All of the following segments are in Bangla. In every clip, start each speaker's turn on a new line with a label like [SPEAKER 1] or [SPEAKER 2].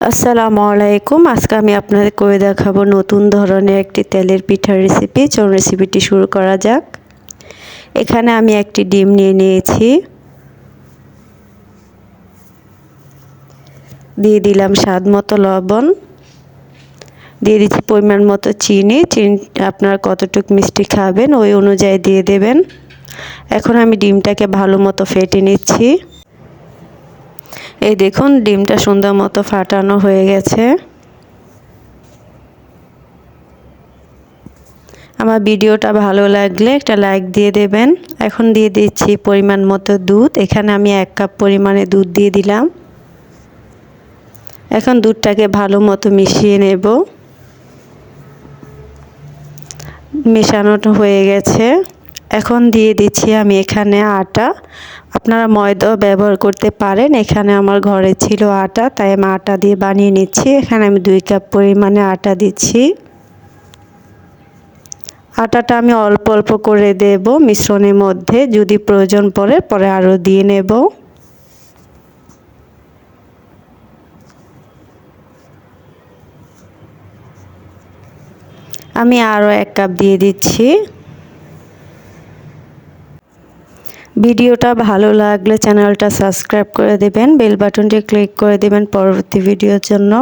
[SPEAKER 1] আসসালামু আলাইকুম। আজকে আমি আপনাদের করে দেখাবো নতুন ধরনের একটি তেলের পিঠার রেসিপি চলুন রেসিপিটি শুরু করা যাক। এখানে আমি একটি ডিম নিয়ে নিয়েছি। দিয়ে দিলাম স্বাদ মতো লবণ। দিয়ে দিচ্ছি পরিমাণ মতো চিনি। চিনি আপনার কতটুকু মিষ্টি খাবেন ওই অনুযায়ী দিয়ে দেবেন। এখন আমি ডিমটাকে ভালো মতো ফেটে নিচ্ছি। এই দেখুন, ডিমটা সুন্দর মতো ফাটানো হয়ে গেছে। আমার ভিডিওটা ভালো লাগলে একটা লাইক দিয়ে দেবেন। এখন দিয়ে দিচ্ছি পরিমাণ মতো দুধ। এখানে আমি এক কাপ পরিমাণে দুধ দিয়ে দিলাম। এখন দুধটাকে ভালো মতো মিশিয়ে নেব। মেশানোটা হয়ে গেছে। এখন দিয়ে দিচ্ছি আমি এখানে আটা। আপনারা ময়দাও ব্যবহার করতে পারেন। এখানে আমার ঘরে ছিল আটা, তাই আমি আটা দিয়ে বানিয়ে নিচ্ছি। এখানে আমি দুই কাপ পরিমাণে আটা দিচ্ছি। আটাটা আমি অল্প অল্প করে দেব মিশ্রণের মধ্যে। যদি প্রয়োজন পড়ে, পরে আরও দিয়ে নেব। আমি আরও এক কাপ দিয়ে দিচ্ছি। ভিডিওটা ভালো লাগলে চ্যানেলটা সাবস্ক্রাইব করে দেবেন, বেল বাটনটি ক্লিক করে দেবেন পরবর্তী ভিডিওর জন্য।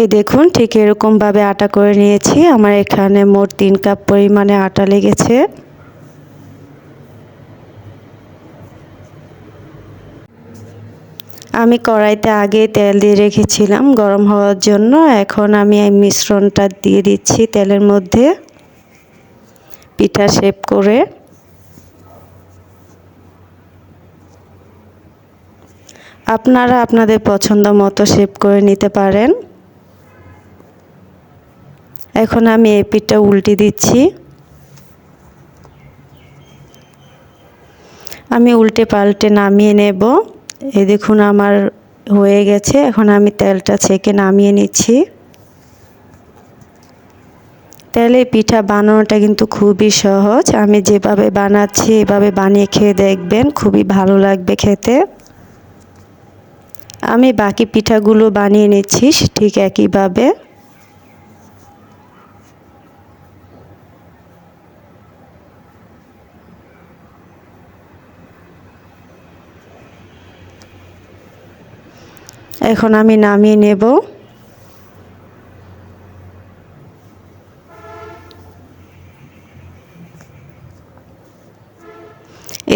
[SPEAKER 1] এই দেখুন, ঠিক এরকমভাবে আটা করে নিয়েছি। আমার এখানে মোট তিন কাপ পরিমাণে আটা লেগেছে। আমি কড়াইতে আগে তেল দিয়ে রেখেছিলাম, গরম হওয়ার জন্য। এখন আমি এই মিশ্রণটা দিয়ে দিচ্ছি তেলের মধ্যে। পিঠা শেপ করে। আপনারা আপনাদের পছন্দ মতো শেপ করে নিতে পারেন। এখন আমি এই পিঠটা উল্টে দিচ্ছি। আমি উল্টে পাল্টে নামিয়ে নেব। এই দেখুন, আমার হয়ে গেছে। এখন আমি তেলটা ছেঁকে নামিয়ে নিচ্ছি। তেলে পিঠা বানানোটা কিন্তু খুবই সহজ। আমি যেভাবে বানাচ্ছি, এভাবে বানিয়ে খেয়ে দেখবেন, খুবই ভালো লাগবে খেতে। আমি বাকি পিঠাগুলো বানিয়ে নিচ্ছি ঠিক একইভাবে। এখন আমি নামিয়ে নেব।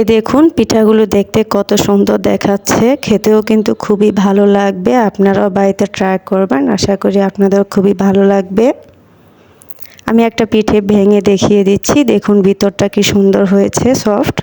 [SPEAKER 1] এ দেখুন, পিঠাগুলো দেখতে কত সুন্দর দেখাচ্ছে। খেতেও কিন্তু খুবই ভালো লাগবে। আপনারাও বাড়িতে ট্রাই করবেন। আশা করি আপনাদের খুবই ভালো লাগবে। আমি একটা পিঠে ভেঙে দেখিয়ে দিচ্ছি। দেখুন, ভিতরটা কি সুন্দর হয়েছে সফট